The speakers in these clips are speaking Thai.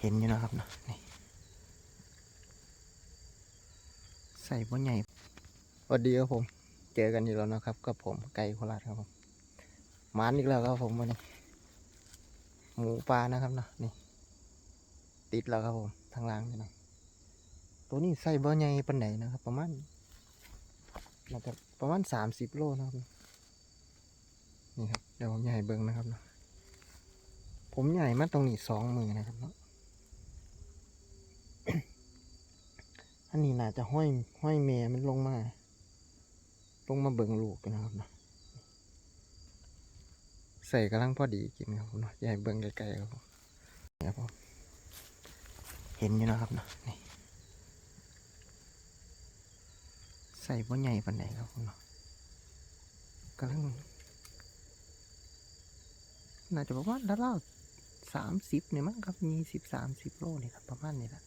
เห็นอยู่นะครับเนาะนี่ใส่บ่ใหญ่สวัสดีครับผม เจอกันอีกแล้วนะครับ กับผมไก่โคราชครับผมหมานอีกแล้วครับผมวันนี้หมูปลานะครับเนาะนี่ ติดแล้วครับผมทางล่างนี่นะตัวนี้ใส่บ่ใหญ่ปันไหนนะครับ ประมาณน่าจะประมาณสามสิบโลนะครับนี่ครับเดี๋ยวผมใหญ่เบิ้งนะครับเนาะผมใหญ่มาตรงนี้สองมือนะครับเนาะ อันนี้น่าจะห้อยห้อยเมยมันลงมา ลงมาเบิ่งลูกกันนะครับเนาะใส่กำลังพอดีกินครับผมเนาะย่าใหญ่เบิ่งไกลๆครับผมนี่ครับผมเห็นอยู่นะครับเนาะนี่ใส่บ่ใหญ่ปานไหนครับผมเนาะกำลังน่าจะประมาณราวๆสามสิบเนี่ยมั้งครับมีสิบสามสิบโลนี่ครับประมาณนี้แหละ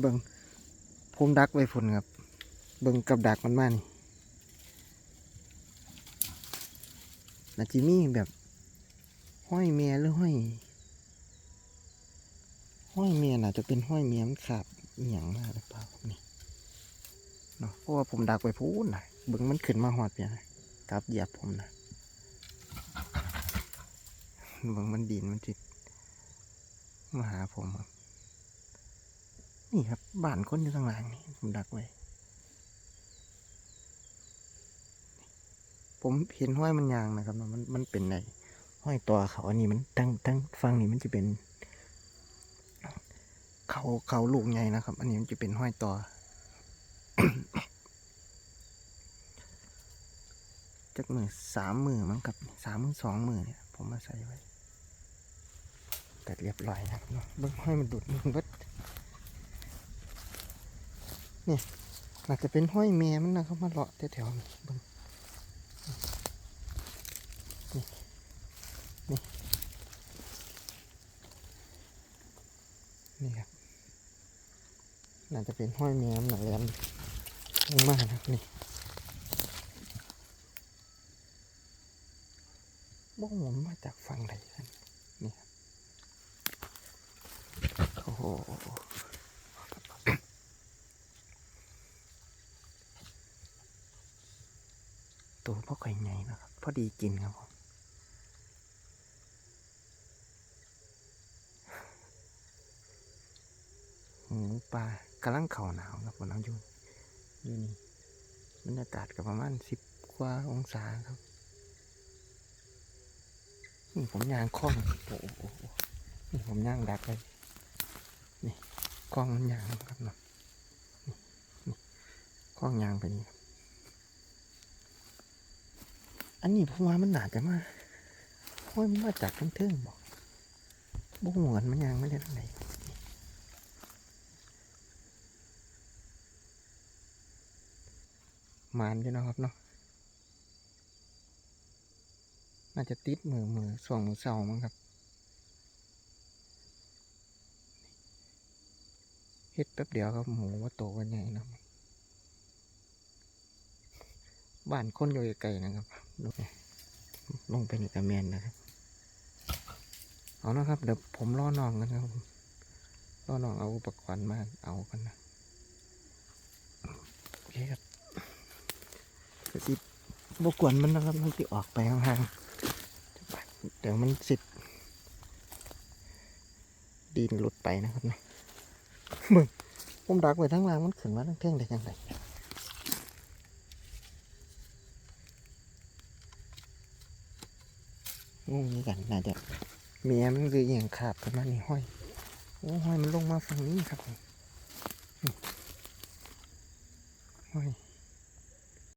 เบิงผมดักไว้ฝนครับ เบิงกับดักมันมานี่นาจิมี่แบบ ห้อยเมียหรือห้อย ห้อยเมียน่าจะเป็นห้อยเมียมันขาดอหย่างมากหรือเปล่านี่เนาะเพราะว่าผมดักไว้พูนนะเบิงมันขึ้นมาหอดเปียนะกลับเหยียบผมนะเบิงมันดินมันจิตมาหาผมครับ นี่ครับบ้านคนอยู่ข้างหลังนี่ผมดักไว้ ผมเห็นห้อยมันยางนะครับมันมันเป็นไงห้อยตัวเขาอันนี้มันตั้งตั้งฟังนี่มันจะเป็น เขาเขาลูกใหญ่นะครับ อันนี้มันจะเป็นห้อยตัวจักมือสามมือมั้งกับสามมือสองมือเนี่ย ผมมาใส่ไว้ แต่เรียบร้อยนะเบิ้งห้อยมันดุดมึงก็เนี่ยอาจะเป็นห้อยแม่มันนะครับมาเลาะแถวๆนี้เบิ้งนี่นี่นี่ครับน่าจะเป็นห้อยแม่มันแหลมมากนะนี่บ้องมันมาจากฝั่งไหนกันนี่ครับโอ้โห ตัวพ่อไก่ใหญ่นะครับ พอดีกินครับผมหมูปลากำลังเข่าหนาวครับผมน้องยูนอยู่นี่บรรยากาศก็ประมาณสิบกว่าองศาครับ นี่ผมยางคล้องโอ้โหนี่ผมย่างดักเลยนี่คล้องมันยางครับเนาะนี่คล้องยางไปนี่ครับ อันนี้ผมว่ามันหนาจะมาห้อยมันมาจากทั้งเทิงบอกบุ้งเหมือนมันย่างไม่ได้ทางไหนมานอยู่นะครับเนาะน่าจะติดมือมือส่วงมือเสามั้งครับเฮ็ดแป๊บเดียวครับหมูว่าโตกันใหญ่นะ บ้านคนอยู่ไกลนะครับดูลงไปในกระแมนนะครับ เอานะครับ เดี๋ยวผมรอน้องกันครับผมรอน้องเอาอุปกรณ์มาเอากันนะโอเคครับก็สิบกวนมันนะครับมันจะออกไปห่างเดี๋ยวมันสิดินหลุดไปนะครับนะมึงผมดักไว้ทั้งล่างมันขึ้นมาทั้งเท่งได้ยังไง งงเหมือนกันน่าจะเมียมันคืออย่างขาบกันมานี่ห้อยโอ้ห้อยมันลงมาฝั่งนี้ครับผมห้อย